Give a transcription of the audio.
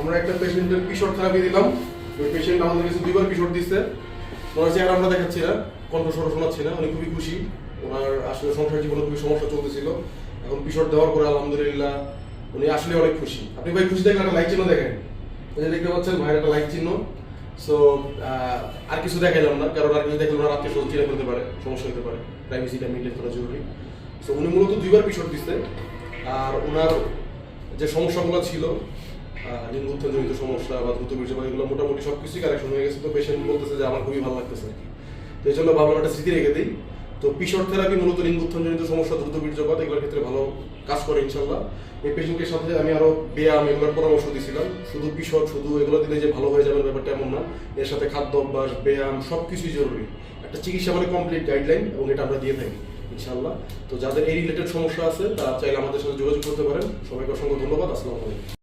আমরা একটা পেশেন্টের কিশোর থেরাপি দিলাম। ওই পেশেন্ট আমাদের কাছে দুইবার কিশোর দিচ্ছে ওনার চেহারা আমরা দেখাচ্ছি না, কণ্ঠস্বর শোনাচ্ছি না, উনি খুবই খুশি। ওনার আসলে সংসার জীবনে খুবই সমস্যা চলতেছিল। এখন কিশোর দেওয়ার পরে আলহামদুলিল্লাহ উনি আসলে অনেক খুশি। আপনি ভাই খুশি দেখলে একটা লাইক চিহ্ন দেখেন? এই দেখতে পাচ্ছেন ভাইয়ের একটা লাইক চিহ্ন। সো আর কিছু দেখাইলাম না, কারণ আর কিছু দেখলে ওনার আত্মীয় স্বজন চিনে ফেলতে পারে, সমস্যা হতে পারে। প্রাইভেসিটা মেনটেন করা জরুরি। সো উনি মূলত দুইবার কিশোর দিচ্ছে আর ওনার যে সমস্যাগুলো ছিল উত্থানজনিত সমস্যা বা দ্রুত বীর্য বা এগুলো মোটামুটি সব কিছুই কারেকশন হয়ে গেছে। তো পেশেন্ট বলতেছে যে, আমার খুবই ভালো লাগতেছে তো এই জন্য ভাবলাম একটা স্মৃতি রেখে দিই। তো থেরাপি মূলত সমস্যা, দ্রুত বীর্যপাত এগুলোর ক্ষেত্রে ভালো কাজ করে ইনশাল্লাহ এই পেশেন্টের সাথে আমি ব্যায়াম এগুলোর পরামর্শ দিয়েছিলাম শুধু শুধু এগুলো দিলে যে ভালো হয়ে যাবে ব্যাপারটা এমন না। এর সাথে খাদ্য অভ্যাস, ব্যায়াম সব কিছুই জরুরি। একটা চিকিৎসা মানে কমপ্লিট গাইডলাইন এবং এটা আমরা দিয়ে থাকি ইনশাল্লাহ তো যাদের এই রিলেটেড সমস্যা আছে, তারা চাইলে আমাদের সাথে যোগাযোগ করতে পারেন। সবাইকে অসংখ্য ধন্যবাদ। আসসালামু আলাইকুম।